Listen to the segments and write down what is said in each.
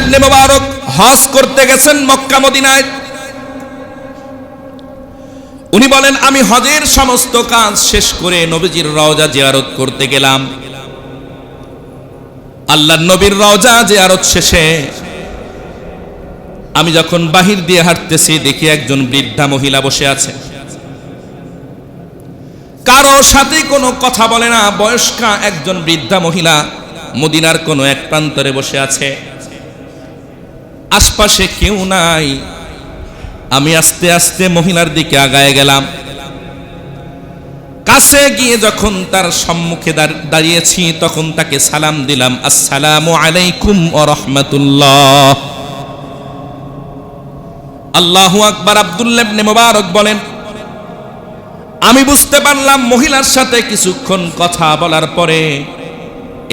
ইবনে মুবারক হজ করতে গেছেন মক্কা মদিনায়। উনি বলেন, আমি হজের সমস্ত কাজ শেষ করে নবীজির রওজা জিয়ারত করতে গেলাম। আল্লাহ নবীর রওজা জিয়ারত শেষে আমি যখন বাহির দিয়ে হাঁটতেছি, দেখি একজন বৃদ্ধা মহিলা বসে আছে। কারও সাথে কোনো কথা বলে না, বয়স্কা একজন বৃদ্ধা মহিলা মদিনার কোনো এক প্রান্তরে বসে আছে। আশপাশে কেউ নাই। আমি আস্তে আস্তে মহিলার দিকে আগায় গেলাম। কাছে গিয়ে যখন তার সম্মুখে দাঁড়িয়েছি, তখন তাকে সালাম দিলাম, আসসালামু আলাইকুম রহমতুল্লাহ। আল্লাহ আকবার আব্দুল্লাহ ইবনে মোবারক বলেন, আমি বুঝতে পারলাম মহিলার সাথে কিছুক্ষণ কথা বলার পরে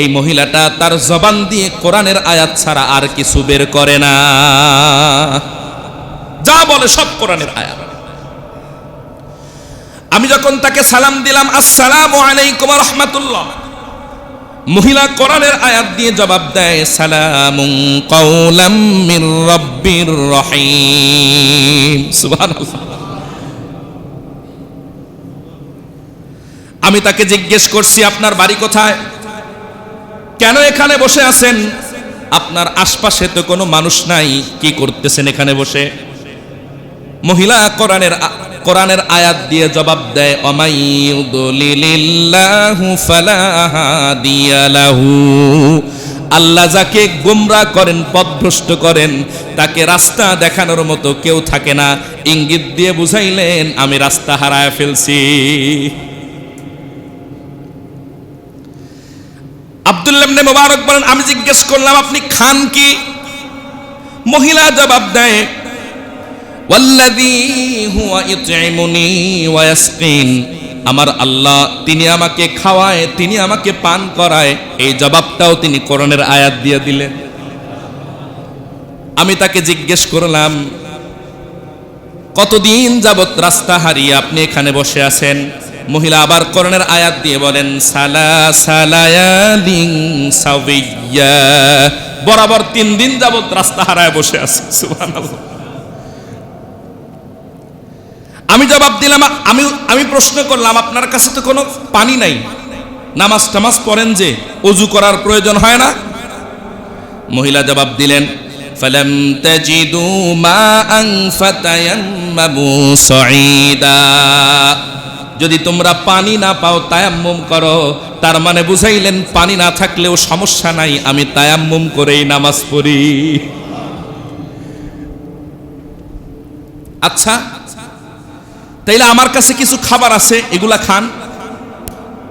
এই মহিলাটা তার জবান দিয়ে কোরআনের আয়াত ছাড়া আর কিছু বের করে না। যা বলে সব কোরআনের আয়াত। আমি যখন তাকে সালাম দিলাম, আসসালামু আলাইকুম রাহমাতুল্লাহ। মহিলা কোরআনের আয়াত দিয়ে জবাব দেয় সালাম কাওলাম মির রাব্বির রহিম। সুবহানাল্লাহ। আমি তাকে জিজ্ঞেস করছি, আপনার বাড়ি কোথায়? কেন এখানে বসে আছেন? আপনার আশপাশে তো কোনো মানুষ নাই, কি করতেছেন এখানে বসে? মহিলা কোরআনের কোরআনের আয়াত দিয়ে জবাব দেয় আল্লাহ যাকে গুমরা করেন, পথভ্রষ্ট করেন, তাকে রাস্তা দেখানোর মতো কেউ থাকে না। ইঙ্গিত দিয়ে বুঝাইলেন, আমি রাস্তা হারায় ফেলছি। আব্দুল্লাহ ইবনে মোবারক বলেন, আমি জিজ্ঞেস করলাম, আপনি খান কি? মহিলা জবাব দেয় আমার আল্লাহ, তিনি আমাকে খাওয়ায়, তিনি আমাকে পান করায়। এই জবাবটাও তিনি কোরআনের আয়াত দিয়ে দিলেন। আমি তাকে জিজ্ঞেস করলাম, কতদিন যাবত রাস্তা হারিয়ে আপনি এখানে বসে আছেন? মহিলা আবার করণের আয়াত দিয়ে বলেন সালা সালায়ালিং সাবিয়্যা বরাবর তিন দিন যাবত রাস্তা হারায় বসে আছে সুবহানাল্লাহ আমি জবাব দিলাম আমি আমি প্রশ্ন করলাম আপনার কাছে তো কোনো পানি নাই নামাজ টামাজ পড়েন যে অজু করার প্রয়োজন হয় না মহিলা জবাব দিলেন فلم تجدوا ماء فتيمموا صعيدا যদি তোমরা পানি না পাও তায়াম্মুম করো, তার মানে বুঝাইলেন পানি না থাকলেও সমস্যা নাই, আমি তায়াম্মুম করেই নামাজ পড়ি। আচ্ছা তাইলে আমার কাছে কিছু খাবার আছে, এগুলা খান।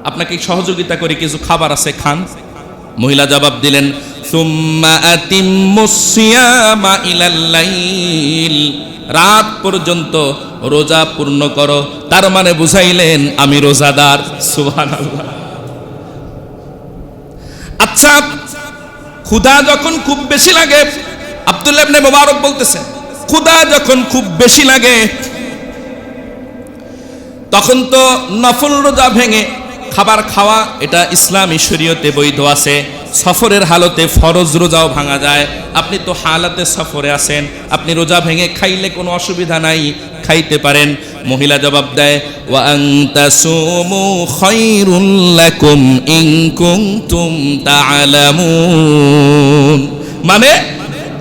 আপনাকে সহযোগিতা করে কিছু খাবার আছে, খান। মহিলা জবাব দিলেন রাত পর্যন্ত রোজা পূর্ণ করো। তার মানে বুঝাইলেন, আমি রোজাদার। সুবহানাল্লাহ। আচ্ছা ক্ষুধা যখন খুব বেশি লাগে, আব্দুল্লাহ ইবনে মোবারক বলতেছে, ক্ষুধা যখন খুব বেশি লাগে, তখন তো নফল রোজা ভেঙে খাবার খাওয়া, এটা ইসলামী শরীয়তে বৈধ আছে। সফরের হালতে ফরজ রোজাও ভাঙা যায়। আপনি তো হালাতে সফরে আছেন, আপনি রোজা ভেঙে খাইলে কোনো অসুবিধা নাই, খাইতে পারেন। মহিলা জবাব দেয় মানে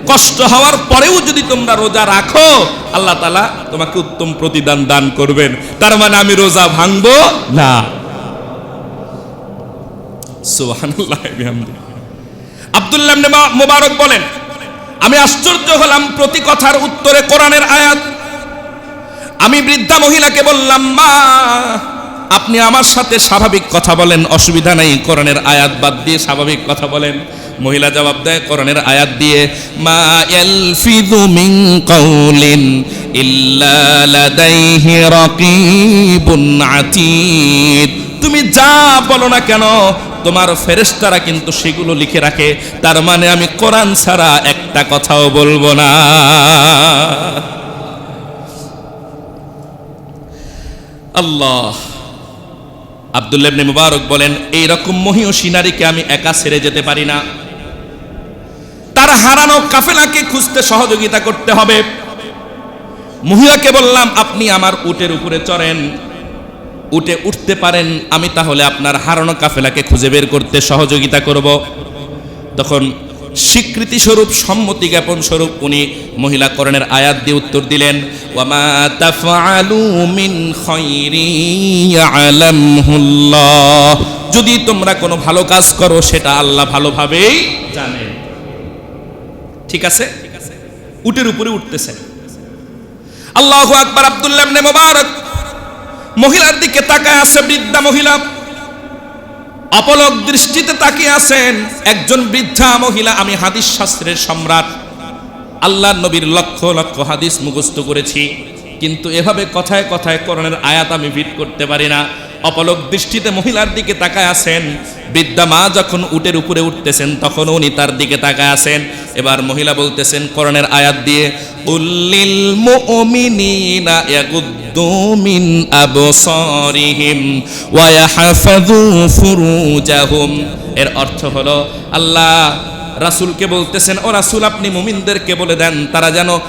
কষ্ট হওয়ার পরেও যদি তোমরা রোজা রাখো, আল্লাহ তালা তোমাকে উত্তম প্রতিদান দান করবেন। তার মানে আমি রোজা ভাঙবো না। সুবহানাল্লাহ, বিহামদিহি। আব্দুল্লাহ ইবনে মা- বলেন, আমি আশ্চর্য হলাম প্রতি কথার উত্তরে কোরআনের আয়াত। আমি বৃদ্ধা মহিলাকে বললাম, মা, আপনি আমার সাথে স্বাভাবিক কথা বলেন, অসুবিধা নেই, কোরআনের আয়াত বাদ দিয়ে স্বাভাবিক কথা বলেন। মহিলা জবাব দেয়, কোরআনের আয়াত দিয়ে, মা ইয়ালফিযু মিন কাউলিন ইল্লা লাদাইহি রাকিবুন আতীদ। তুমি যা বলো না কেন তোমার ফেরেশতারা কিন্তু সেগুলো লিখে রাখে। তার মানে আমি কোরআন ছাড়া একটা কথাও বলব না। আল্লাহ। আব্দুল্লাহ ইবনে মুবারক বলেন এই রকম মহিয়সী নারীকে আমি একা ছেড়ে যেতে পারি না। তার হারানো কাফেলাকে খুঁজতে সহযোগিতা করতে হবে। মহিলাকে বললাম, আপনি আমার উটের উপরে চড়েন। উঠে উঠতে পারেন, আমি তাহলে আপনার হারানো কাফেলাকে খুঁজে বের করতে সহযোগিতা করব। তখন স্বীকৃতি স্বরূপ সম্মতি জ্ঞাপন স্বরূপ উনি মহিলা করণের আয়াত দিয়ে উত্তর দিলেন মিন যদি তোমরা কোনো ভালো কাজ করো, সেটা আল্লাহ ভালোভাবেই জানেন ঠিক আছে? উটের উপরে উঠতেছেন। আল্লাহু আকবার, আব্দুল্লাহ মুবারক মহিলার দিকে তাকায় আছে বৃদ্ধা মহিলা। অপলক দৃষ্টিতে তাকিয়ে আছেন একজন বৃদ্ধা মহিলা, আমি হাদিস শাস্ত্রের সম্রাট। আল্লাহ নবীর লক্ষ লক্ষ হাদিস মুখস্থ করেছি, কিন্তু এভাবে কথায় কথায় করণের আয়াত আমি ভিট করতে পারি না। অপলক দৃষ্টিতে মহিলার দিকে তাকায় আছেন। বৃদ্ধা মা যখন উটের উপরে উঠতেছেন, তখন উনি তার দিকে তাকায় আছেন। এবার মহিলা বলতেছেন, করণের আয়াত দিয়ে, উল্লিল মিন ওয়া এর অর্থ হলো, আল্লাহ রাসূলকে বলতেছেন, ও রাসূল, আপনি মুমিনদেরকে বলে দেন, তারা যেন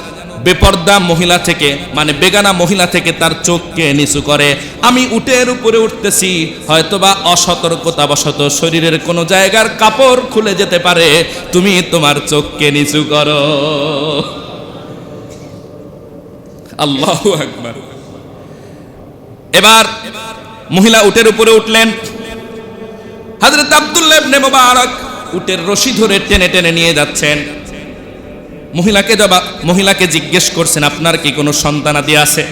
বেপর্দা মহিলা থেকে মানে বেগানা মহিলা থেকে তার চোখকে নিচু করে। আমি উটের উপরে উঠতেছি, হয়তোবা অসতর্কতা বশত শরীরের কোনো জায়গার কাপড় খুলে যেতে পারে। তুমি তোমার চোখকে নিচু করো। আল্লাহ আকবার। এবার মহিলা উটের উপরে উঠলেন। হযরত আব্দুল্লাহ মুবারক উটের রশি ধরে টেনে টেনে নিয়ে যাচ্ছেন। মহিলাকে জবা, মহিলাকে জিজ্ঞেস করছেন, আপনার কি কোনো সন্তানাদি আছে?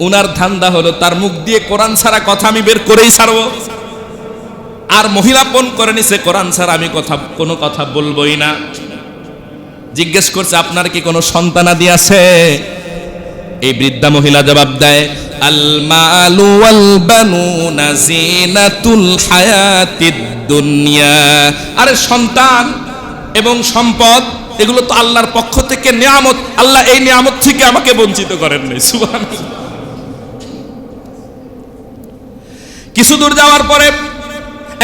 উনার ধান্দা হলো, তার মুখ দিয়ে কোরআন ছাড়া কথা আমি বের করেই ছাড়বো। আর মহিলা পণ করে নিছে, কোরআন ছাড়া আমি কথা, কোনো কথা বলবোই না। জিজ্ঞেস করছে, আপনার কি কোনো সন্তানাদি আছে? এই বৃদ্ধা মহিলা জবাব দেয় আল মালু ওয়াল বানুনা জিনাতুল হায়াতিদ দুনিয়া। আরে সন্তান এবং সম্পদ এগুলো তো আল্লাহর পক্ষ থেকে নিয়ামত। আল্লাহ এই নিয়ামত থেকে আমাকে বঞ্চিত করেন নাই, সুবহানাল্লাহ। কিছু দূর যাওয়ার পরে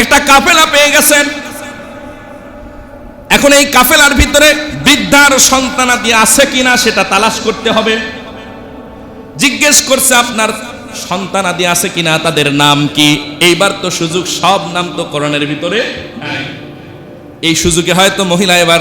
একটা কাফেলা পেয়ে গেছেন। এখন এই কাফেলার ভিতরে বৃদ্ধার সন্তানাদি আছে কিনা সেটা তালাশ করতে হবে। জিজ্ঞেস করছে, আপনার সন্তানাদি আছে কিনা? তাদের নাম কি? এইবার তো সুযোগ, সব নাম তো কোরআনের ভিতরে। এই সুযোগে হয়তো মহিলা এবার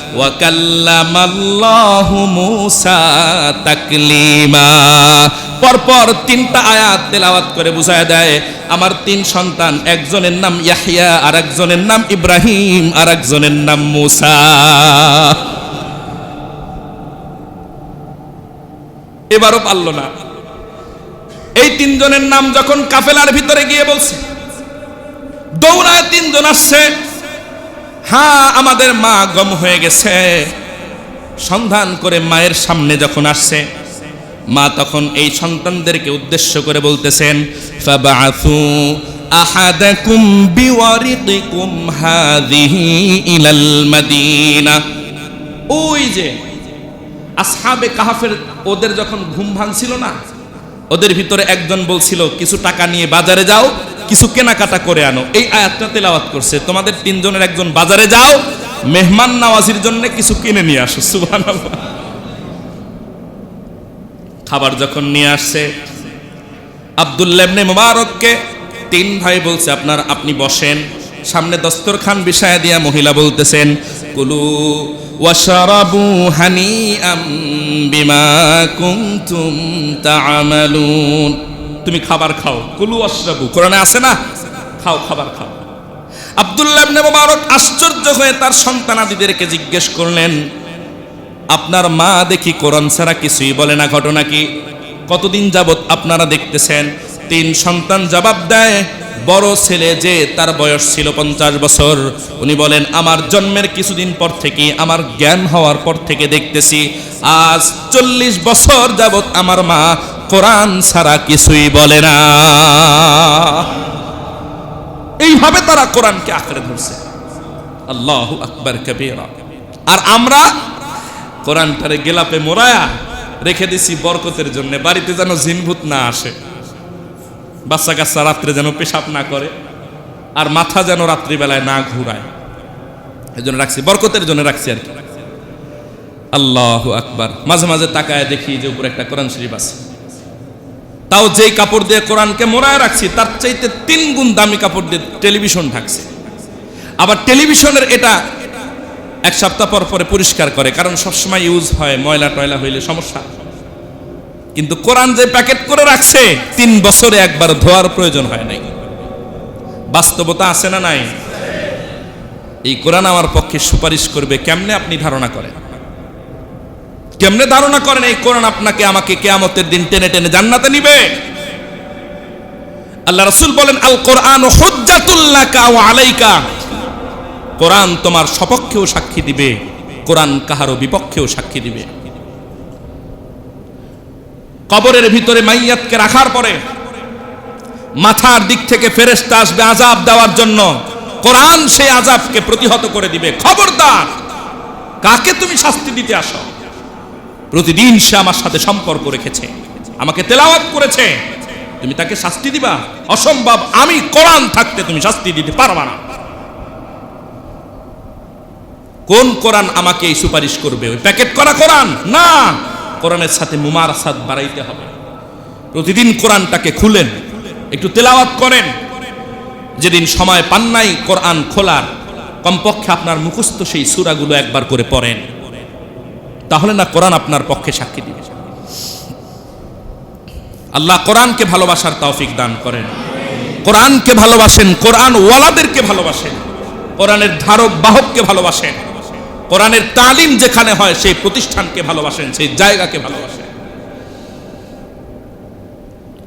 পরপর তিনটা আয়াত তেলাওয়াত করে বুঝায় দেয়, আমার তিন সন্তান, একজনের নাম ইয়াহিয়া আরেকজনের নাম ইব্রাহিম, আরেকজনের নাম মুসা। এবারও পারল না। এই তিনজনের নাম যখন কাফেলার ভিতরে গিয়ে বলছে, দৌড়ায় তিনজন আসছে হ্যাঁ আমাদের মা গম হয়ে গেছে। সন্ধান করে মায়ের সামনে যখন আসছে, মা তখন এই সন্তানদেরকে উদ্দেশ্য করে বলতেছেন মাদিনা। ওই যে, আসহাবে কাহাফের, ওদের যখন ঘুম ভাঙছিল না, ওদের ভিতরে একজন বলছিল, কিছু টাকা নিয়ে বাজারে যাও। কিছু কেনাকাটা করে আনো। এই আয়াতটা তেলাওয়াত করছে। তোমাদের তিনজনের একজন বাজারে যাও, মেহমান নওয়াজির জন্য কিছু কিনে নিয়ে আসো, সুবহানাল্লাহ। খাবার যখন নিয়ে আসছে আব্দুল্লাবনে মুবারককে তিন ভাই বলছে, আপনার, আপনি বসেন। সামনে দস্তরখান বিষয় দিয়া মহিলা বলতেছেন, কুলু ওয়াশারাবু হানি আম বিমা কুনতুম তা'মালুন তুমি খাবার খাও। কুলু ওয়াশরাবু কোরআনে আছে না? খাও, খাবার খাও। আব্দুল্লাহ ইবনে মুবারক আশ্চর্য হয়ে তার সন্তানাদিদেরকে জিজ্ঞেস করলেন, আপনার মা দেখি কোরআন ছাড়া কিছুই বলে না, ঘটনা কি? কতদিন যাবত আপনারা দেখতেছেন? তিন সন্তান জবাব দেয়, বড় ছেলে যে তার বয়স ছিল পঞ্চাশ বছর। উনি বলেন, আমার জন্মের কিছুদিন পর থেকে আমার জ্ঞান হওয়ার পর থেকে দেখতেছি। আজ চল্লিশ বছর যাবত আমার মা কোরআন ছাড়া কিছুই বলে না। এইভাবে তারা কোরআনকে আঁকড়ে ধরছে। আল্লাহ আকবর কবিরা। আর আমরা কোরআনটারে গেলাপে মোড়ায়া রেখে দিছি বরকতের জন্য, বাড়িতে যেন জিনভূত না আসে। বাচ্চা কাচ্চা রাত্রে যেন পেশাব না করে আর মাথা যেন রাত্রিবেলায় না ঘুরায়। এই জন্য রাখছি, বরকতের জন্য রাখছি আর কি। আল্লাহ আকবার। মাঝে মাঝে তাকায় দেখি যে উপরে একটা কোরআন শরীফ আছে। তাও যেই কাপড় দিয়ে কোরআনকে মোড়ায় রাখছি, তার চাইতে তিন গুণ দামি কাপড় দিয়ে টেলিভিশন ঢাকছে। আবার টেলিভিশনের এটা এক সপ্তাহ পর পরে পরিষ্কার করে, কারণ সবসময় ইউজ হয়, ময়লা টয়লা হইলে সমস্যা। কিন্তু কোরআন যে প্যাকেট করে রাখছে, তিন বছরে একবার ধোয়ার প্রয়োজন হয় নাই। বাস্তবতা আছে না নাই? এই কোরআন আমার পক্ষে সুপারিশ করবে, কেমনে আপনি ধারণা করেন? কেমনে ধারণা করেন এই কোরআন আপনাকে আমাকে কেয়ামতের দিন টেনে টেনে জান্নাতে নিবে? আল্লাহ রাসূল বলেন আল কোরআন আলাইকা। কোরআন তোমার সপক্ষেও সাক্ষী দিবে, কোরআন কাহারও বিপক্ষেও সাক্ষী দিবে। কবরের ভিতরে মাইয়াতকে রাখার পরে মাথার দিক থেকে ফেরেশতা আসবে আজাব দেওয়ার জন্য। কোরআন সেই আজাবকে প্রতিহত করে দিবে। খবরদার, কাকে তুমি শাস্তি দিতে আসো? প্রতিদিন সে আমার সাথে সম্পর্ক রেখেছে। আমাকে তেলাওয়াত করেছে। তুমি তাকে শাস্তি দিবা? অসম্ভব। আমি কোরআন থাকতে তুমি শাস্তি দিতে পারবা না। কোন কোরআন আমাকে এই সুপারিশ করবে? ওই প্যাকেট করা কোরআন? না। কোরআনের সাথে মুমার সাদ বাড়াইতে হবে। প্রতিদিন কোরআনটাকে খুলেন, একটু তেলাওয়াত করেন। যেদিন সময় পান নাই কোরআন খোলার, কমপক্ষে আপনার মুখস্থ সেই সূরাগুলো একবার করে পড়েন। তাহলে না কোরআন আপনার পক্ষে সাক্ষী দিবে। আল্লাহ কোরআনকে ভালোবাসার তৌফিক দান করেন। কোরআনকে ভালোবাসেন, কোরআন ওয়ালাদেরকে ভালোবাসেন, কোরআনের ধারক বাহককে ভালোবাসেন, কোরআনের তালিম যেখানে হয় সেই প্রতিষ্ঠানকে ভালোবাসেন, সেই জায়গাকে ভালোবাসেন।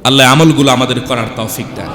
আল্লাহ আমলগুলো আমাদের করার তৌফিক দেন